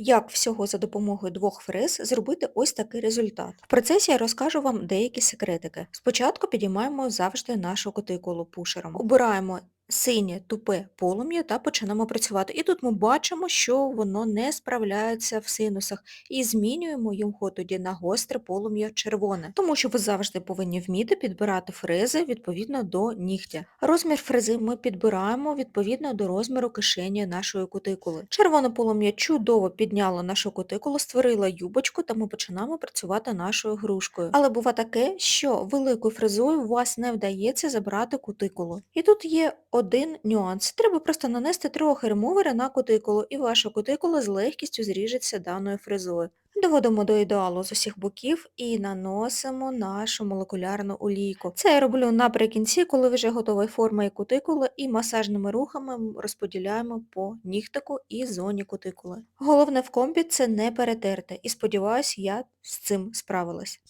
як всього за допомогою двох фрез зробити ось такий результат. В процесі я розкажу вам деякі секретики. Спочатку підіймаємо завжди нашу кутикулу пушером. Обираємо синє тупе полум'я та починаємо працювати. І тут ми бачимо, що воно не справляється в синусах. І змінюємо його тоді на гостре полум'я червоне. Тому що ви завжди повинні вміти підбирати фрези відповідно до нігтя. Розмір фрези ми підбираємо відповідно до розміру кишені нашої кутикули. Червоне полум'я чудово підняло нашу кутикулу, створило юбочку, та ми починаємо працювати нашою грушкою. Але бува таке, що великою фрезою у вас не вдається забрати кутикулу. І тут є один нюанс. Треба просто нанести трохи ремувера на кутикулу, і ваша кутикула з легкістю зріжеться даною фрезою. Доводимо до ідеалу з усіх боків і наносимо нашу молекулярну олійку. Це я роблю наприкінці, коли вже готова форма і кутикули, і масажними рухами розподіляємо по нігтику і зоні кутикули. Головне в комбі це не перетерти, і сподіваюсь, я з цим справилась.